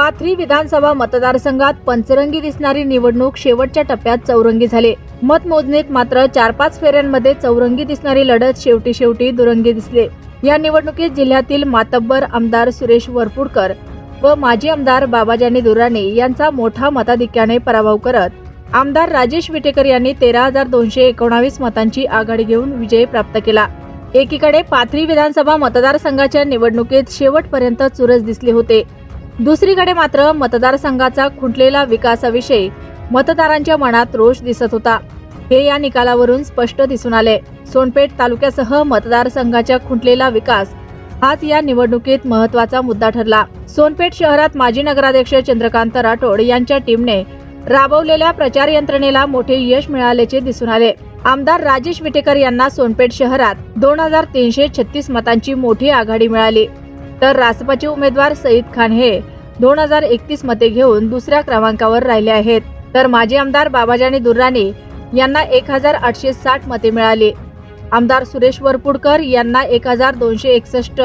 पाथरी विधानसभा मतदारसंघात पंचरंगी दिसणारी निवडणूक शेवटच्या टप्प्यात चौरंगी झाली. मतमोजणीत मात्र चार पाच फेऱ्यांमध्ये चौरंगी दिसणारी लढत शेवटी शेवटी दुरंगी दिसले. या निवडणुकीत जिल्ह्यातील मातब्बर आमदार सुरेश वरपुडकर व माजी आमदार बाबाजानी दुराणे यांचा मोठा मताधिक्याने पराभव करत आमदार राजेश विटेकर यांनी तेरा हजार दोनशे एकोणावीस मतांची आघाडी घेऊन विजय प्राप्त केला. एकीकडे पाथरी विधानसभा मतदारसंघाच्या निवडणुकीत शेवटपर्यंत चुरस दिसले होते. दुसरीकडे मात्र मतदारसंघाचा खुंटलेला विकासाविषयी मतदारांच्या मनात रोष दिसत होता. हे या निकालावरून स्पष्ट दिसून आले. सोनपेठ तालुक्यासह मतदारसंघाच्या खुंटलेला विकास हाच या निवडणुकीत महत्त्वाचा मुद्दा ठरला. सोनपेठ शहरात माजी नगराध्यक्ष चंद्रकांत राठोड यांच्या टीमने राबवलेल्या प्रचार यंत्रणेला मोठे यश मिळाल्याचे दिसून आले. आमदार राजेश विटेकर यांना सोनपेठ शहरात दोन हजार तीनशे छत्तीस मतांची मोठी आघाडी मिळाली. तर रासपाचे उमेदवार सईद खान हे दोन हजार एकतीस मते घेऊन दुसऱ्या क्रमांकावर राहिले आहेत. तर माजी आमदार बाबाजानी दुर्राणी यांना एक हजार आठशे साठ मते मिळाली. आमदार सुरेश वरपुडकर यांना एक हजार दोनशे एकसष्ट.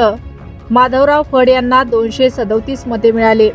माधवराव फड यांना दोनशे सदोतीस मते मिळाली.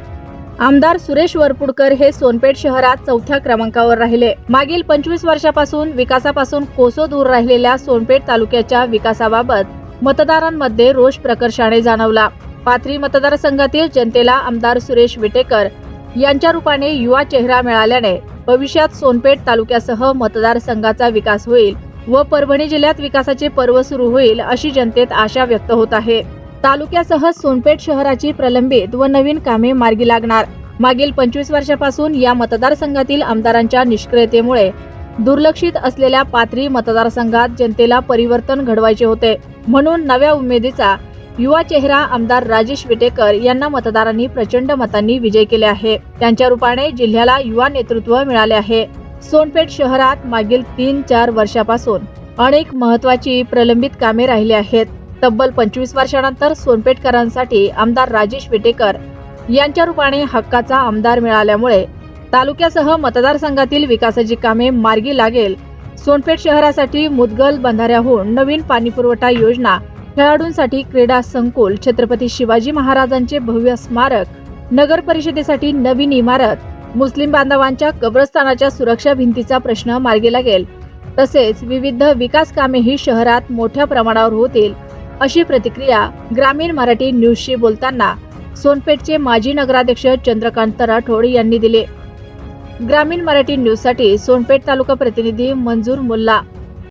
आमदार सुरेश वरपुडकर हे सोनपेठ शहरात चौथ्या क्रमांकावर राहिले. मागील पंचवीस वर्षापासून विकासापासून कोसो दूर राहिलेल्या सोनपेठ तालुक्याच्या विकासाबाबत मतदारांमध्ये रोष प्रकर्षाने जाणवला. पाथरी मतदारसंघातील जनतेला आमदार सुरेश विटेकर यांच्या रूपाने युवा चेहरा मिळाल्याने भविष्यात सोनपेठ तालुक्यासह मतदारसंघाचा विकास होईल व परभणी जिल्ह्यात विकासाचे पर्व सुरू होईल अशी जनतेत आशा व्यक्त होत आहे. तालुक्यासह सोनपेठ शहराची प्रलंबित व नवीन कामे मार्गी लागणार. मागील पंचवीस वर्षापासून या मतदारसंघातील आमदारांच्या निष्क्रियतेमुळे दुर्लक्षित असलेल्या पाथरी मतदारसंघात जनतेला परिवर्तन घडवायचे होते. म्हणून नव्या उमेदीचा युवा चेहरा आमदार राजेश विटेकर यांना मतदारांनी प्रचंड मतांनी विजय केले आहे. त्यांच्या रूपाने जिल्ह्याला युवा नेतृत्व मिळाले आहे. सोनपेठ शहरात मागील तीन चार वर्षापासून अनेक महत्वाची प्रलंबित कामे राहिली आहेत. तब्बल पंचवीस वर्षानंतर सोनपेठकरांसाठी आमदार राजेश विटेकर यांच्या रूपाने हक्काचा आमदार मिळाल्यामुळे तालुक्यासह मतदारसंघातील विकासाची कामे मार्गी लागेल. सोनपेठ शहरासाठी मुदगल बंधाऱ्याहून नवीन पाणीपुरवठा योजना खेळाडूंसाठी क्रीडा संकुल छत्रपती शिवाजी महाराजांचे भव्य स्मारक नगर परिषदेसाठी नवीन इमारत मुस्लिम बांधवांच्या कब्रस्तानाच्या सुरक्षा भिंतीचा प्रश्न मार्गी लागेल. तसेच विविध विकास कामेही शहरात मोठ्या प्रमाणावर होतील अशी प्रतिक्रिया ग्रामीण मराठी न्यूजशी बोलताना सोनपेठचे माजी नगराध्यक्ष चंद्रकांत राठोड यांनी दिले. ग्रामीण मराठी न्यूजसाठी सोनपेठ तालुका प्रतिनिधी मंजूर मुल्ला.